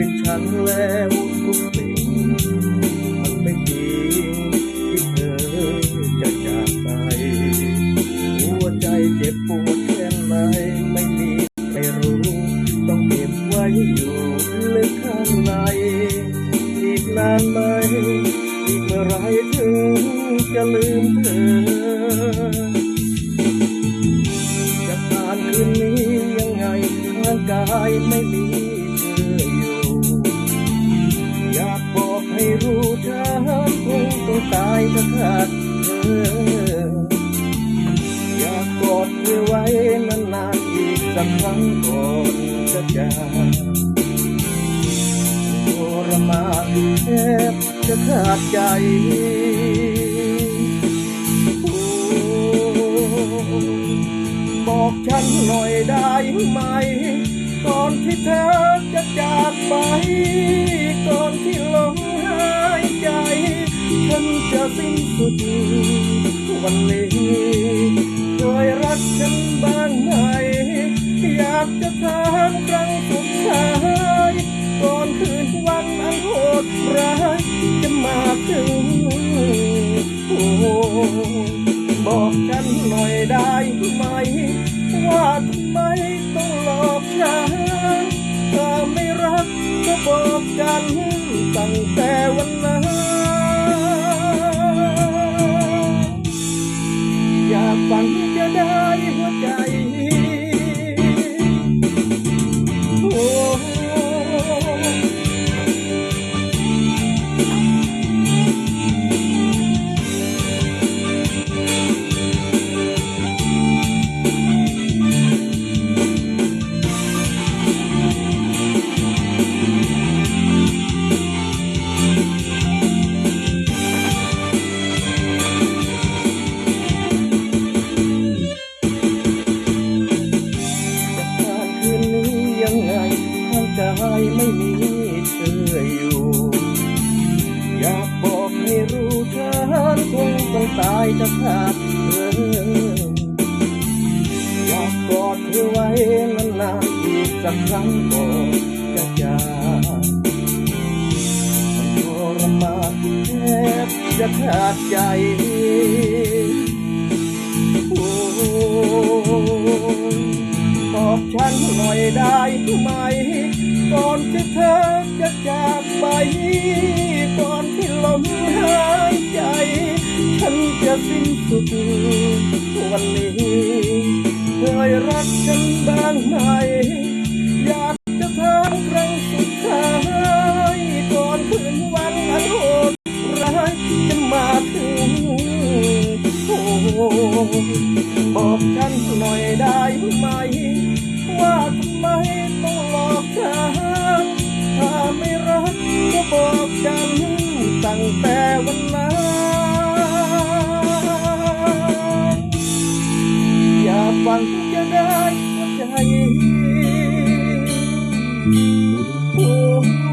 เป็นฉันแล้วทุกสิ่งมันไม่จริงที่เธอจะจากไป หัวใจเจ็บปวดแค่ไหนไม่มีใครรู้ ต้องเก็บไว้อยู่ลึกข้างใน อีกนานไหม อีกเมื่อไรถึงจะลืมเธอจะผ่านคืนนี้ยังไงร่างกายไม่มีเธอายถ้าขาดเธออยากกอดเธอไว้นานๆอีกสักครั้งก่อนจะจากทรมานแทบจะขาดใจบอกฉันหน่อยได้ไหม ก่อนที่เธอจะจากไป ก่อนที่ลมหา จะสิ้นสุดวันนี้เคยรักฉันบ้างไหม อยากจะถามครั้งสุดท้ายก่อนคืนวันอันโหดร้ายจะมาถึงบอกฉันหน่อยได้ไหม ว่าทำไมต้องหลอกฉันถ้าไม่รักก็บอกกันตั้งแต่วันนั้น ฝันจะได้หัวใจ จะขาดเธออยากกอดเธอไว้นานๆอีกสักครั้งก่อนจะจากมันทรมานแทบจะขาดใจโอ้บอกฉันหน่อยได้ไหม ก่อนที่เธอจะจากไป ก่อนที่ลมหาย จะสิ้นสุดวันนี้เคยรักฉันบ้างไหม อยากจะถามครั้งสุดท้ายก่อนคืนวันอันโหดร้ายจะมาถึงโอ้บอกฉันหน่อยได้ไหม ว่าทำไมต้องหลอกฉันถ้าไม่รักก็บอกกันตั้งแต่วันนั้น Thank you.